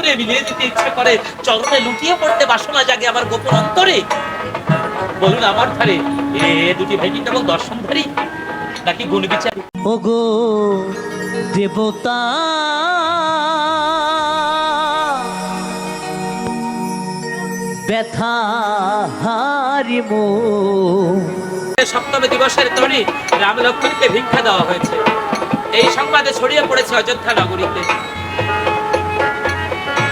সুরে মিলিয়ে দিতে ইচ্ছে করে চরণে লুটিয়ে পড়তে বাসনা জাগে আমার গোপন অন্তরে। বলুন আমার ধারে এ দুটি ভাই কি কেবল দর্শনধারী নাকি গুণ বিচারী ওগো দেবতা ব্যথা হারিম সপ্তমী দিবসের তরি রাম লক্ষ্মণকে ভিক্ষা দেওয়া হয়েছে। এই সংবাদে ছড়িয়ে পড়েছে অযোধ্যা নগরীতে।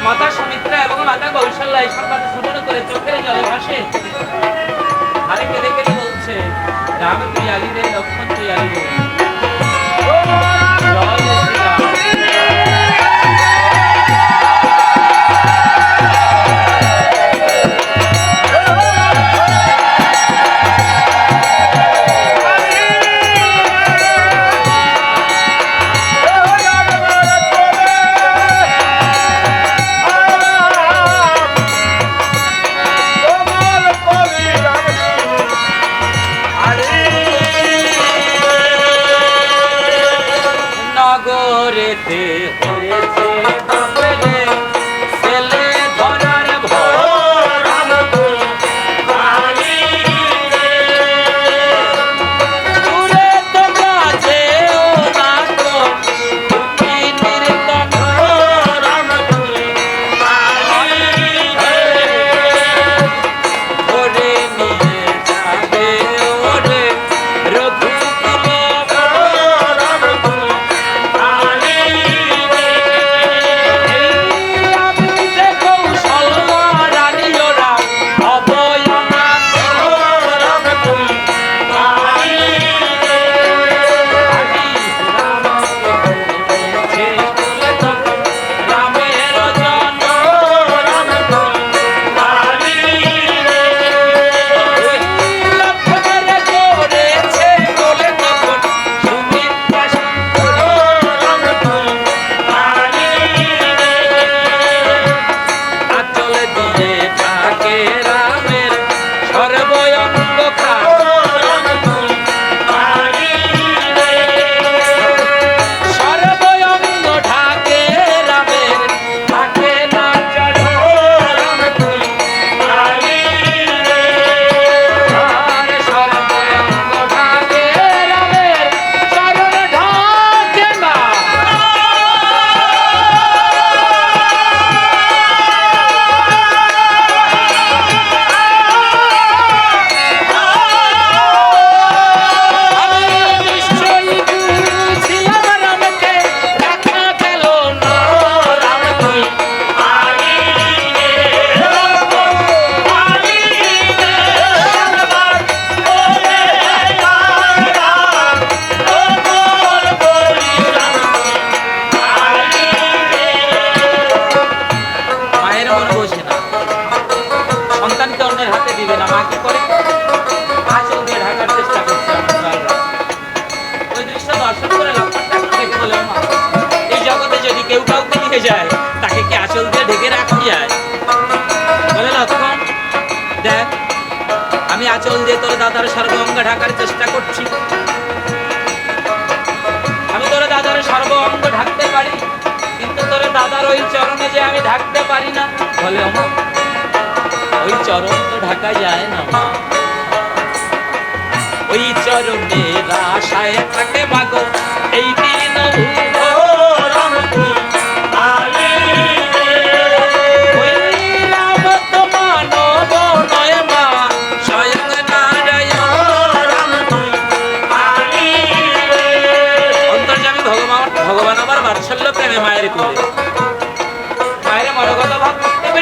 মাতা সুমিত্রা এবং মাতা কৌশল্যা এই সংবাদ শ্রবণ করে চোখের জলে ভাসে। আরে কেঁদে কেঁদে বলছে, রাম তুই আলি রে, লক্ষ্মণ তুই আলি রে। দাদার সর্বঙ্গ ঢাকার চেষ্টা করছি। আমি তোর দাদার সর্বঙ্গ ঢাকতে পারি, কিন্তু তোর দাদার ওই চরণে যে আমি ঢাকতে পারি না, বলে ওই চরণ তো ঢাকা যায় না ওই চরণে আশায় থাকে মাগো, এই দিন ওই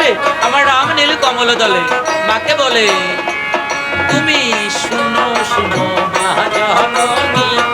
পেরে আমার রাম নীল কমল দলে। মাকে বলে তুমি শুনো শুনো মা জননী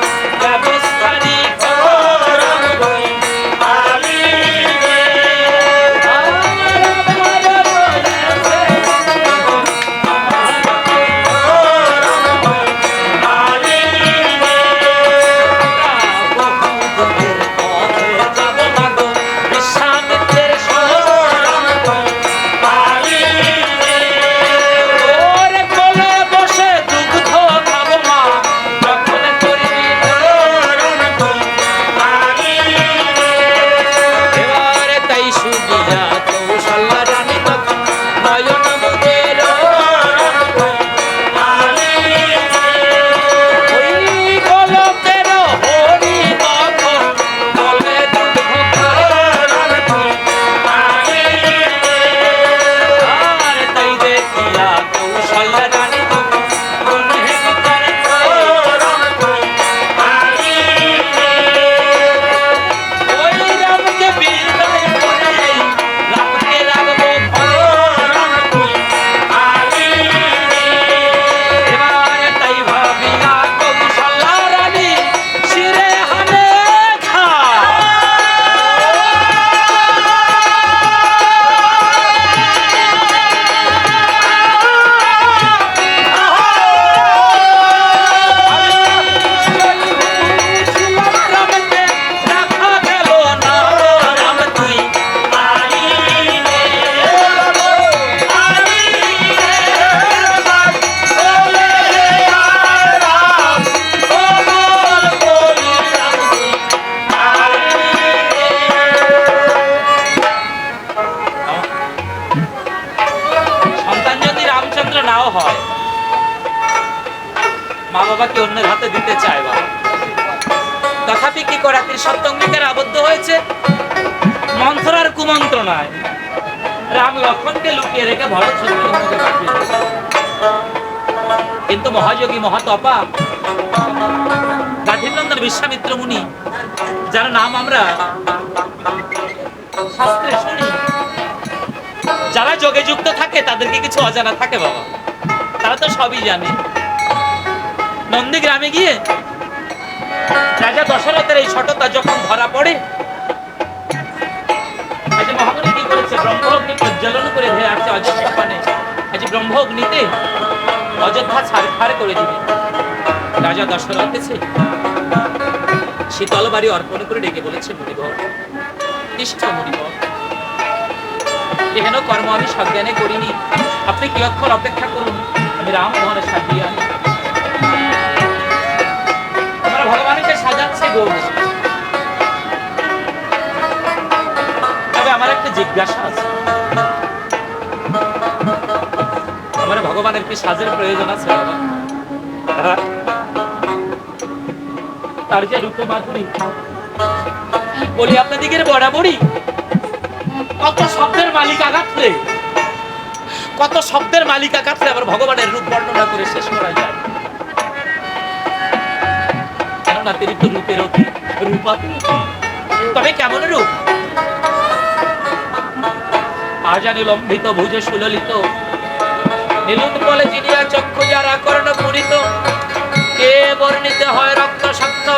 মহাযোগী মহাতপা গাঠিনন্দন বিশ্বামিত্র মুনি, যার নাম আমরা শাস্ত্রে শুনি। যারা যোগে যুক্ত থাকে, তাদেরকে কিছু অজানা থাকে বাবা। তারা তো সবই জানে। নন্দী গ্রামে গিয়ে রাজা দশরথের এই সটতা যখন ধরা পড়ে, আজ কি করেছে? ব্রহ্ম প্রজ্বলন করে ধেয়ে আসছে পানে আজ ব্রহ্ম অযোধ্যা ছাড়খাড় করে দিবে। রাজা দশরথ শীতল বাড়ি অর্পণ করে ডেকে বলেছে এহেন কর্ম আমি সজ্ঞানে করিনি। আপনি কিয়ৎক্ষণ অপেক্ষা করুন? আমি রাম মোহনের সাজিয়ে আনি। আমরা ভগবানকে সাজাচ্ছে গো তবে আমার একটা জিজ্ঞাসা আছে। ভগবানের কি সাজের প্রয়োজন আছে? তার যে রূপে মাধুরী। বলি আপনাদিকের বরাবরই কত শব্দের মালিকা কাটলে কত শব্দের মালিকা কাটলে আবার ভগবানের রূপ বর্ণনা করে শেষ করা যায়। কেননা তিনি তো রূপের অতি রূপাতি তবে কেমন রূপ? আজানি লম্বিত ভুজে সুললিত নীলুত বলে জিনিয়া চক্ষু যারা কর্ণ পুরিত, কে বর্ণিত হয় রক্ত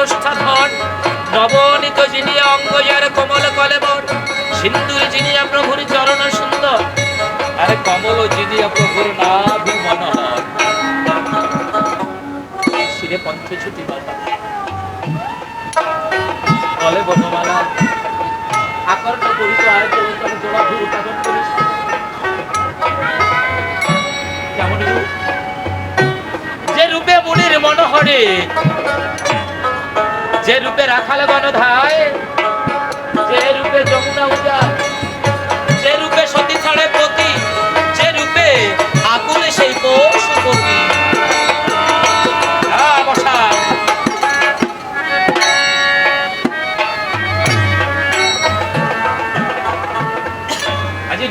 ওষ্ঠাধর নবনীত জিনিয়া অঙ্গ যার কোমল কলেবর সিন্দুর জিনিয়া প্রভুর চরণ সুন্দর, আরে কমল জিনিয়া প্রভুর নাভি মনোহর শিরে পঞ্চছুটি মাতা বলে, বনমালা, আকর্ণ করিত আয়ত জোড়া ভূ উৎপাদন করিস মনোহরে যে রূপে রাখাল গণধায়, যে রূপে যমুনা উজার যে রূপে সতী ছাড়ে পতি যে রূপে আকুলে সেই পশুপতি।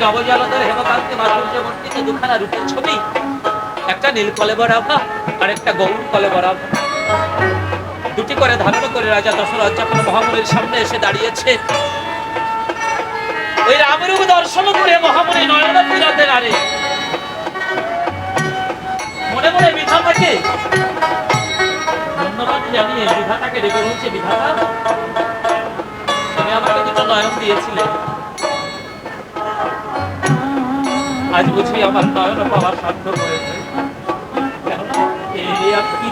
নবজালদের হেমকান্তি মাধুর্য মন্ডিত দুখানা রূপের ছবি নীল কলেবর আভা আর একটা গৌর কলেবর আভা দুটি করে ধারণ করে রাজা দশরথ যখন মহামুনির সামনে এসে দাঁড়িয়েছে, ওই রামরূপ দর্শন করে মহামুনি নয়ন ফিরাতে নারে মনে মনে বিধাতাকে, ধন্যবাদ জানিয়ে বিধাতাকে ডেকে বলছে, বিধাতা, তুমি আমাকে দুটো নয়ন দিয়েছিলে। আজ বুঝি আমার নয়ন পাওয়ার সাধ্য এই আর কি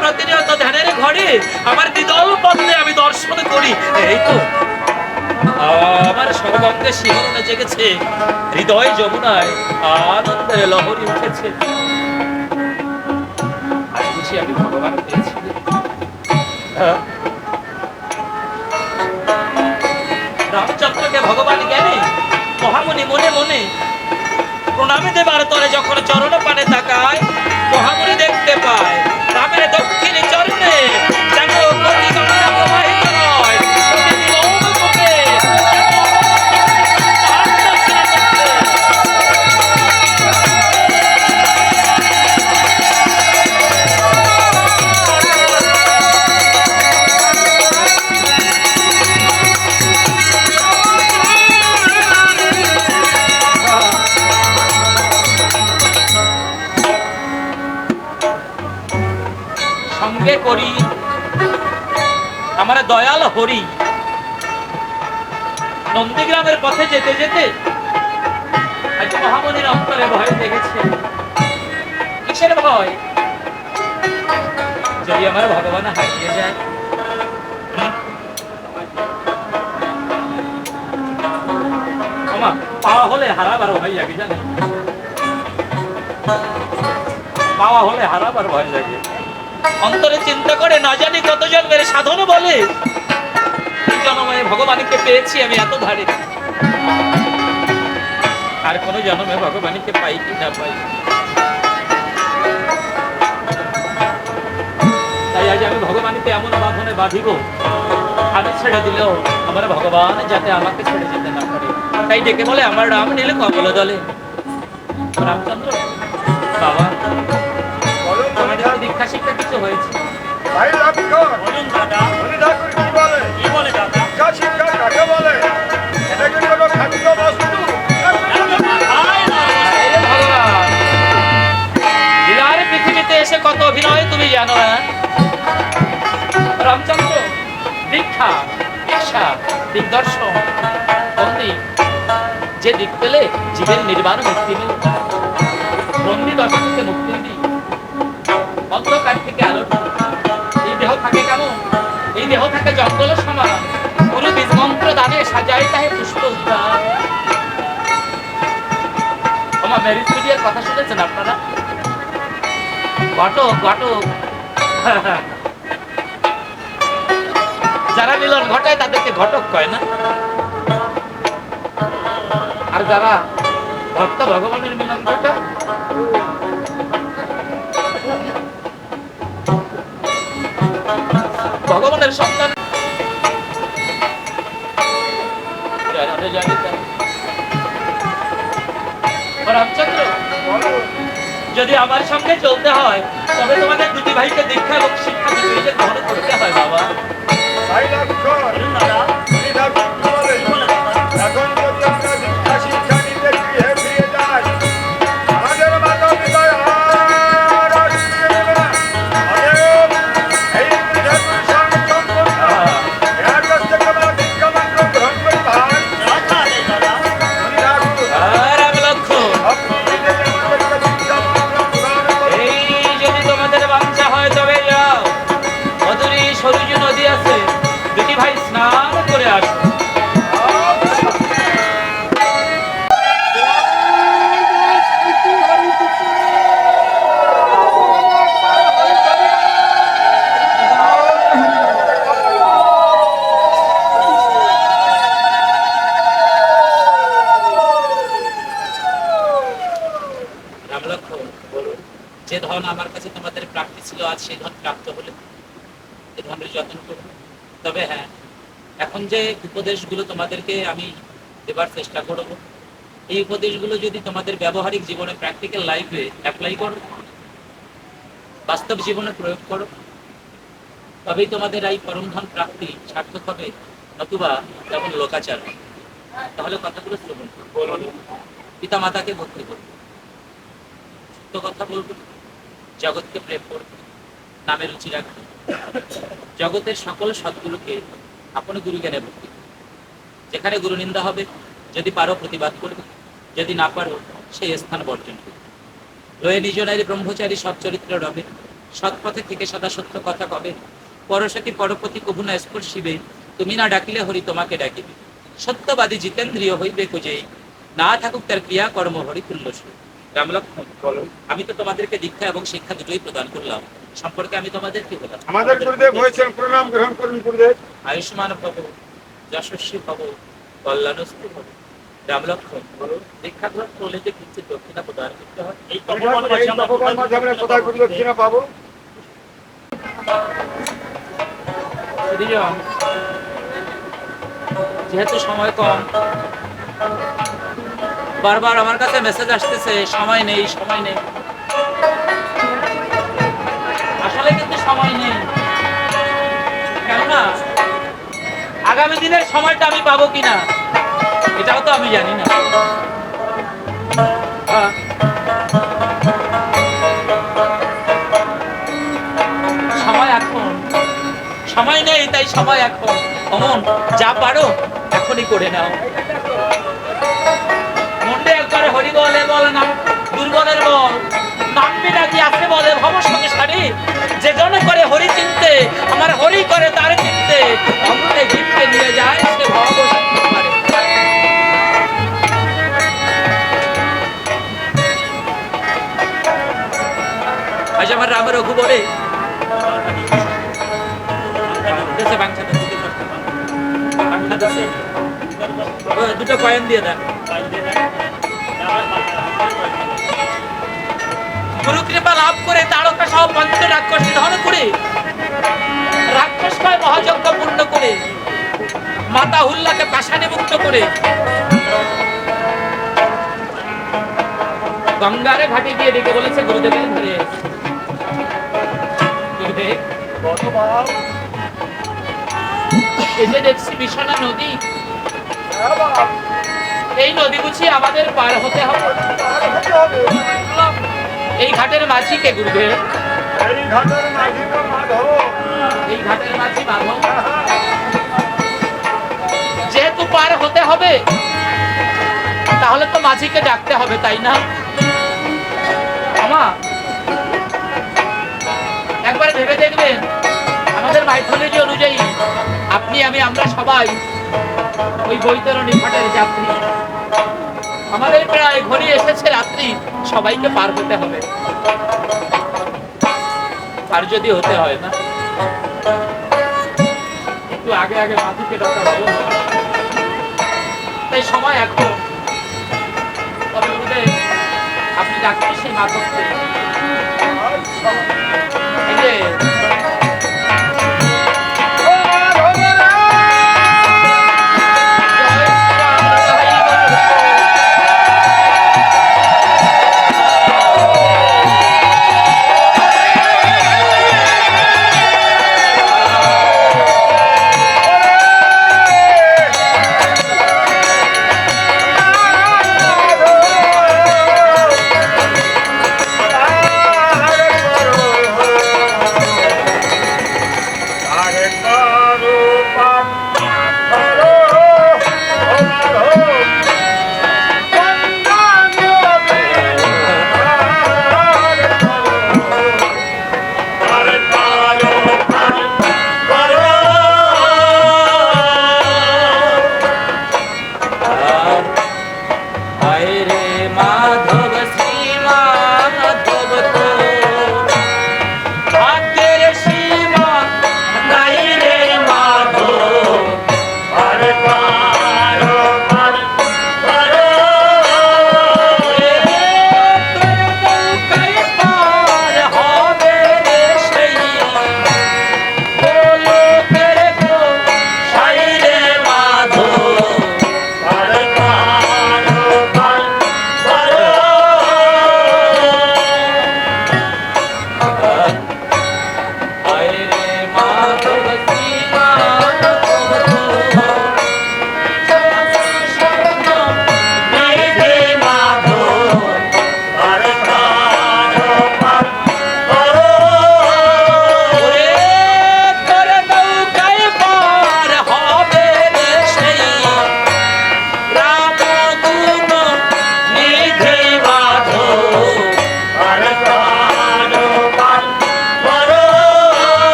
প্রতিনিয়ত আমার দ্বিদল পদ্মে আমি দর্শন করি। এই তো। আমার সর্বাঙ্গে শিহরণে জেগেছে, হৃদয় যমুনায় আনন্দের লহরী উঠেছে। আমি ভগবান পেয়েছি। প্রণামী দেবার তরে যখন চরণ পানে তাকায় মহামুনি দেখতে পায়। রামের দক্ষিণী চরণে হরি নন্দীগ্রামের পথে যেতে যেতে মহামনির অন্তরে ভয় দেখেছে কিসের ভয়? যদি আমার ভগবান হারিয়ে যায়। পাওয়া হলে হারাবার ভয় লাগে জানে পাওয়া হলে হারাবার ভয় লাগে অন্তরে চিন্তা করে না জানি কত জন্মের সাধন বলে। জন্মে ভগবানকে পেয়েছি আমি এত ধারে আর কোন জন্মে ভগবানকে পাই কি না পাই। তাই আজ আমি ভগবানকে এমন বাঁধনে বাঁধিব আমি ছেড়ে দিলেও আমার ভগবান যাতে আমাকে ছেড়ে যেতে না পারে। তাই ডেকে বলে আমার রাম নিলে কমল দলে। রামচন্দ্র বাবা দীক্ষা শিক্ষা কিছু হয়েছে? ভাই লক্ষণ বলুন দাদা শিক্ষা শিক্ষা কাকে বলে? এটা কি কোনো খাদ্য বস্তু? ভাই না হে ভগবান লীলার পৃথিবীতে এসে কত অভিনয় তুমি জানো না রামচন্দ্র, দীক্ষা দীক্ষা দিগদর্শন, বন্দি। যে দিক পেলে জীবের নির্বাণ মুক্তি মিল বন্দি দশা থেকে মুক্তি দিই থেকে আলো এই দেহ থাকে কেমন? এই সমান বীজ মন্ত্র তাহে পুষ্প উদ্যান। আমার ম্যারিজ মিডিয়ার কথা শুনেছেন আপনারা? ঘটক ঘটক। যারা মিলন ঘটায়, তাদেরকে ঘটক কয় না? আর যারা ভক্ত ভগবানের মিলন ঘটায়, ভগবানের সন্তান রামচন্দ্র যদি আমার সঙ্গে চলতে হয় তবে তোমাদের দুটি ভাইকে দীক্ষা এবং শিক্ষা দুটোকে গ্রহণ করতে হয় বাবা। ভাই এখন যে উপদেশগুলো তোমাদেরকে আমি দেবার চেষ্টা করব এই উপদেশগুলো যদি তোমাদের ব্যবহারিক জীবনে প্র্যাকটিক্যাল লাইফে অ্যাপ্লাই করো বাস্তব জীবনে প্রয়োগ করো তবেই তোমাদের এই পরম ধন প্রাপ্তি সার্থক হবে নতুবা যেমন লোকাচার তাহলে কথাগুলো শ্রবণ। পিতা মাতাকে ভক্তি করবে সত্য কথা বলব জগৎকে প্রেম করবে নামে রুচি রাখবে। জগতের সকল সদ্গুরুকে আপনি গুরু জ্ঞানে ভক্তি যেখানে গুরু নিন্দা হবে, যদি পারো প্রতিবাদ করবে, যদি না পারো, সেই স্থান বর্জন করবে। লয়ে নিজ নারী ব্রহ্মচারী সৎ চরিত্র রবে, সৎ পথে থেকে সদা সত্য কথা কবে। পরশতী পরপতি কভু না স্পর্শিবে, তুমি না ডাকিলে হরি তোমাকে ডাকিবে। সত্যবাদী জিতেন্দ্রিয় হইবে কুজেই না থাকুক তার ক্রিয়া কর্ম হরি তুল্য রামলক্ষ্মণ আমি তো তোমাদেরকে দীক্ষা এবং শিক্ষা দুটোই প্রদান করলাম। সম্পর্কে আমি তোমাদের কি বললাম আমাদের গুরুদেব হয়েছেন প্রণাম গ্রহণ করুন গুরুদেব। আয়ুষ্মান ভব যশস্বী ভব কল্যাণস্থ ভব রামলক্ষ্মণ দীক্ষা গ্রহণ করলে যে কিঞ্চিত দক্ষিণা প্রদান করতে হয়। এই হরি ঠাকুর, এই তপবন মাঝে আমরা কোথায় গুরু দক্ষিণা পাবো? যেহেতু সময় কম বারবার আমার কাছে মেসেজ আসতেছে সময় নেই সময় নেই। আগামী দিনের সময়টা আমি পাবো কিনা? এটাও তো আমি জানি না। সময় এখন। সময় নেই, তাই সময় এখন। অমন, যা পারো, এখনই করে নাও। মন্ডে একবারে হরি বলে বলে না, দুর্বলের বল। নামবি নাকি, আছে বলে ভব সংসারী যে জন করে হরি চিনতে, আমার হরি করে তার চিনতে নিয়ে যায় সে রামের রঘু বলে দুটো কয়েন দিয়ে দেন। গুরু করে তারকা সহ পঞ্চ রাক্ষস নিধন করে রাক্ষসকয় মহাযজ্ঞ পূর্ণ করে মাতা হুল্লাকে পাশানে মুক্ত করে। গঙ্গারে ঘাটে গিয়ে ডেকে বলেছে গুরুদেবের ধরে গুরুদেব এই যে দেখছি বিছানা নদী। হ্যাঁ এই নদী বুঝি আমাদের পার হতে হবে। তার হতে হবে। এই ঘাটের মাঝি কে গুরুদেব? এই ঘাটের মাঝি তো মাধব। এই ঘাটের মাঝি মাধব। যেহেতু পার হতে হবে তাহলে তো মাঝিকে ডাকতে হবে তাই না? আমা একবার ভেবে দেখবেন আমাদের মাইথোলজি অনুযায়ী আপনি আমি আমরা সবাই ওই বৈতরণী ঘাটের যাত্রী। আমাদের প্রায় ঘড়ি এসেছে রাত্রি, সবাইকে পার হতে হবে। আর যদি হতে হয় না? একটু আগে আগে মাথুকে ভালো তাই সময় এখন। তবে আপনি ডাক্তার সেই মাধবকে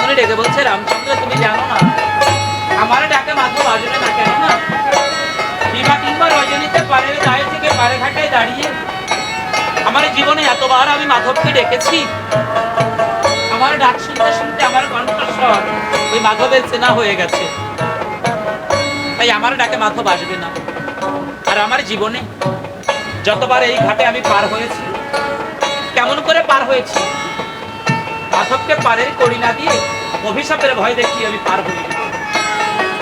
তাই ডেকে বলছে, রামচন্দ্র, তুমি জানো না? আমার ডাকে মাধব আসবে না কেন না? বিমা কিংবা রজনীতে পাড়ের গায়ে থেকে পারে ঘাটায় দাঁড়িয়ে। আমার জীবনে এতবার আমি মাধবকে ডেকেছি। আমার ডাক শুনতে শুনতে আমার কণ্ঠস্বর ওই মাধবের চেনা হয়ে গেছে। তাই আমার ডাকে মাধব আসবে না। আর আমার জীবনে যতবার এই ঘাটে আমি পার হয়েছি, কেমন করে পার হয়েছি মাধবকে পারের করি না দিয়ে অভিশাপের ভয় দেখিয়ে আমি পার হই।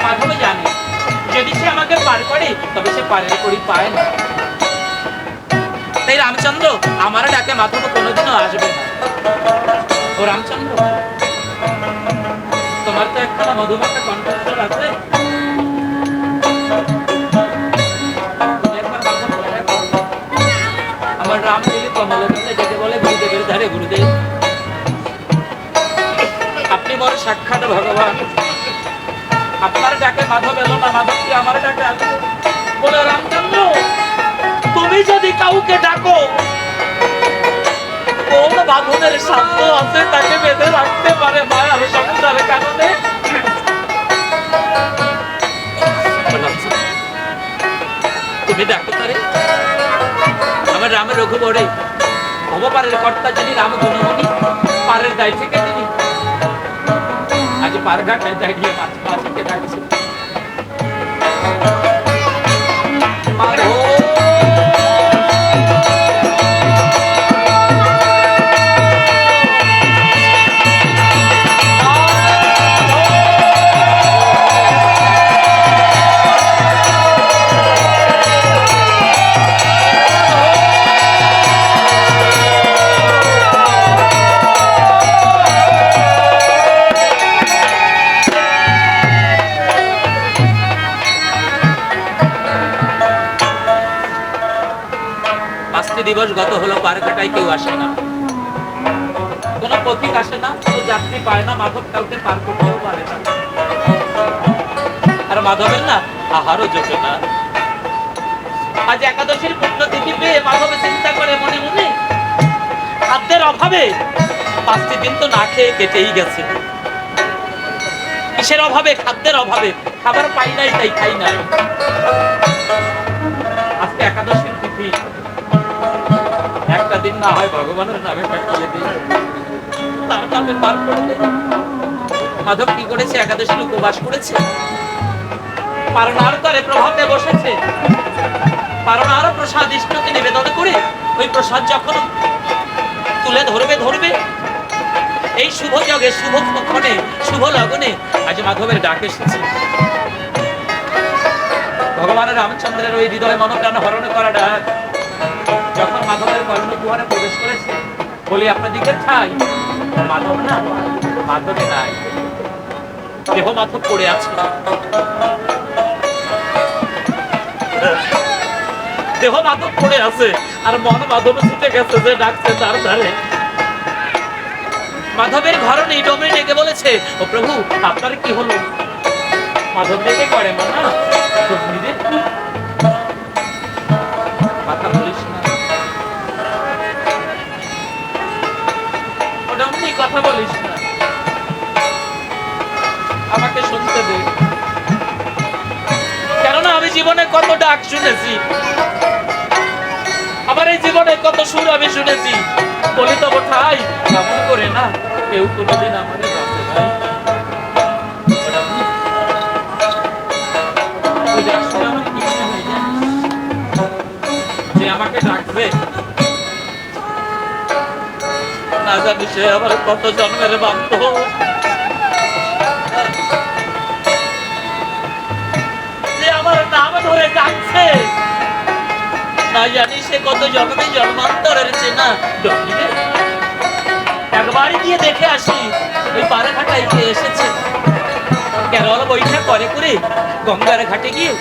মাধব জানে। যদি সে আমাকে পার করে, তবে সে পারের করি পায় না। তাই রামচন্দ্র আমার ডাকে মাধব কোনোদিনও আসবে না। ও রামচন্দ্র, তোমার তো একটা মধুমাখা কণ্ঠস্বর আছে। তুমি একবার মাধব বলে আমার রামদেবী কমলগঞ্জে যেতে বলে গুরুদেবের ধারে গুরুদেব। সাক্ষাৎ ভগবান। আপনার ডাকে মাধব এলো না, মাধব কি আমার ডাকে বলে, রামচন্দ্র, তুমি যদি কাউকে ডাকো, কোন বাঁধনের সাধ্য আছে তাকে বেঁধে রাখতে পারে মায়ার সংসার, কারণে? তুমি ডাকো তারে। আমার রাম রঘুবরে, ভবপারের কর্তা যিনি রাম গুণমণি, পারের দায় থেকে তিনি আজ পারঘাটায় দাঁড়িয়ে মাছ মাছকে ডাকছে মাধব গত কেউ আসে না। কোনো পথিক আসে না, কোনো যাত্রী পায় না, মাধব কাউকে পার করতেও পারে না। আর মাধবের না আহারও জোটে না। আজ একাদশীর পুণ্য তিথি পেয়ে মাধবে চিন্তা করে মনে মনে, খাদ্যের অভাবে পাঁচটি দিন তো না খেয়ে কেটেই গেছে। কিসের অভাবে? খাদ্যের অভাবে। খাবার পাই নাই, তাই খাই নাই। আজকে একটা দিন না হয় ভগবানের নামে কাটিয়ে দিই। তার নামে পার করে দিই। মাধব কি করেছে? একাদশীর উপবাস করেছে। প্রভাতে বসেছে। পারনারও প্রসাদ ইষ্টকে নিবেদন করে ওই প্রসাদ যখন তুলে ধরবে ধরবে, এই শুভ যগে শুভ ক্ষণে, শুভ লগনে আজ মাধবের ডাক এসেছে। ভগবানের রামচন্দ্রের ওই হৃদয় মনোপ্রাণ হরণ করা ডাক। মাধবের কর্ণকুহারে প্রবেশ করেছে। বলি আপনাদিকে ঠাই মাধব না, মাধবে নাই। দেহ মাধব পড়ে আছে। দেহ মাধব পড়ে আছে, আর মন মাধব ছুটে গেছে যে ডাকছে তার ধারে। মাধবের ঘর নেই ডোমে ডেকে বলেছে, ও প্রভু, আপনার কি হলো? মাধব ডেকে করে মানা তুমি রে? কথা বলিস না। আমাকে শুনতে দে। কেননা আমি জীবনে কত ডাক শুনেছি। আমার এই জীবনে কত সুর আমি শুনেছি। বলি তো ঠাই, এমন করে না, কেউ কোনোদিন আমার? যে আমাকে ডাকবে না জানি সে আমার কত জন্মের বান্ধব যে আমার নাম ধরে না জানি সে কত জন্মে জন্মান্তরের চেনা ডকিরে একবার গিয়ে দেখে আসি, ওই পাড়া ঘাটায় কে এসেছে। কেরল বৈঠা করে করে গঙ্গার ঘাটে গিয়ে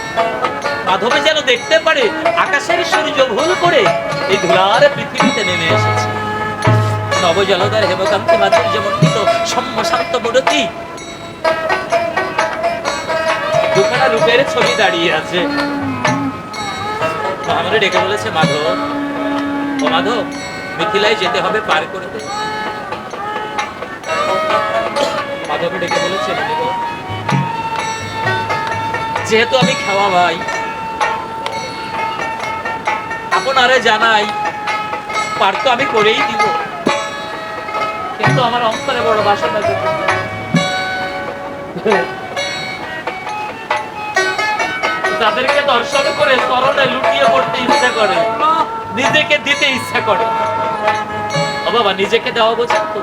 মাধবে যেন দেখতে পারে, আকাশের সূর্য ভুল করে এই ধুলার পৃথিবীতে নেমে এসেছে। নব জলধার হেমকান্তি মাধুর্য মণ্ডিত দুখানা রূপের ছবি দাঁড়িয়ে আছে। ডেকে বলেছে, মাধব, ও মাধব, মিথিলায় যেতে হবে পার ডেকে বলেছে যেহেতু আমি খাওয়া ভাই, আপনারে জানাই, পার তো আমি করেই দিব। কিন্তু আমার অন্তরে বড় বাসনা যেতে তাদেরকে দর্শন করে চরণে লুটিয়ে পড়তে ইচ্ছা করে। নিজেকে দিতে ইচ্ছা করে। ও বাবা, নিজেকে দেওয়া বোঝেন তো।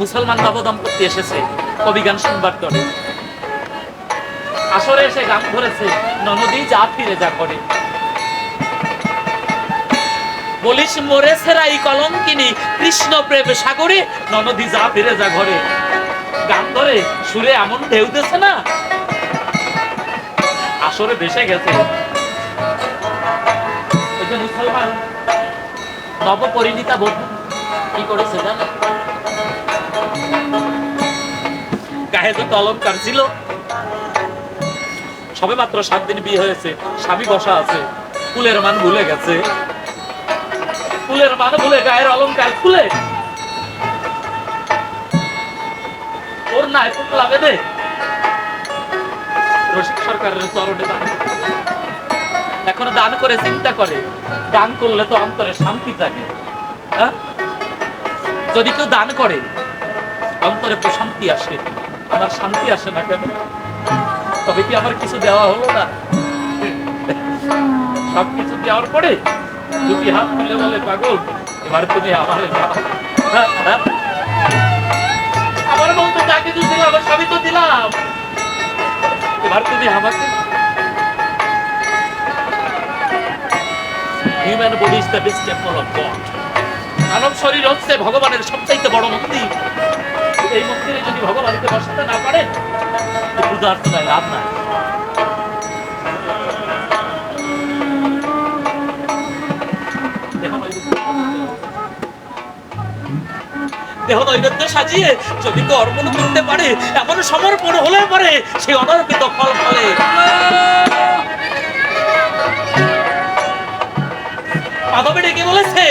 মুসলমান নবদম্পতি এসেছে, কবি গান শুনবার করে। আসরে এসে গান ধরেছে ননদী যা ফিরে যা করে। বলিস মোরে সেরাই কলঙ্কিনী, কৃষ্ণ প্রেম সাগরে ননদী যা ফিরে যা ঘরে। গান ধরে সুরে এমন ঢেউ দিছে না? আসরে ভেসে গেছে। ওই যে মুসলমান বধূ, কি করেছে জানো? গায়ে যত অলঙ্কার ছিল, সবে মাত্র সাত দিন বিয়ে হয়েছে, স্বামী বসা আছে ফুলের মান ভুলে গেছে। ফুলের মান ভুলে গায়ের অলঙ্কার খুলে। ওর নাই পুতলা বেঁধে। রসিক সরকারের চরণে দান। এখনও দান করে, চিন্তা করে। দান করলে তো অন্তরে শান্তি থাকে হ্যাঁ? যদি কেউ দান করে, অন্তরে প্রশান্তি আসে। আমার শান্তি আসে না কেন? তবে কি আমার কিছু দেওয়া হলো না? সবকিছু দেওয়ার পরে দুটি হাত তুলে বলে পাগল এবার তুমি আমার হ্যাঁ, আমার বলতে যা কিছু দিলাম সবই তো দিলাম। এবার তুমি আমাকে human body is the best temple of god মানব শরীর হচ্ছে ভগবানের সবচাইতে বড় মন্দির। এই মন্দিরে যদি ভগবানকে বসাতে না পারে তো পূজার তো লাভ নাই। দেহ নৈবেদ্য সাজিয়ে যদি কেউ অর্পণ করতে পারে, এমন সমর্পণ হলে পারে সে অনর্পিত ফল ফলে। মাধবী ডেকে বলেছে?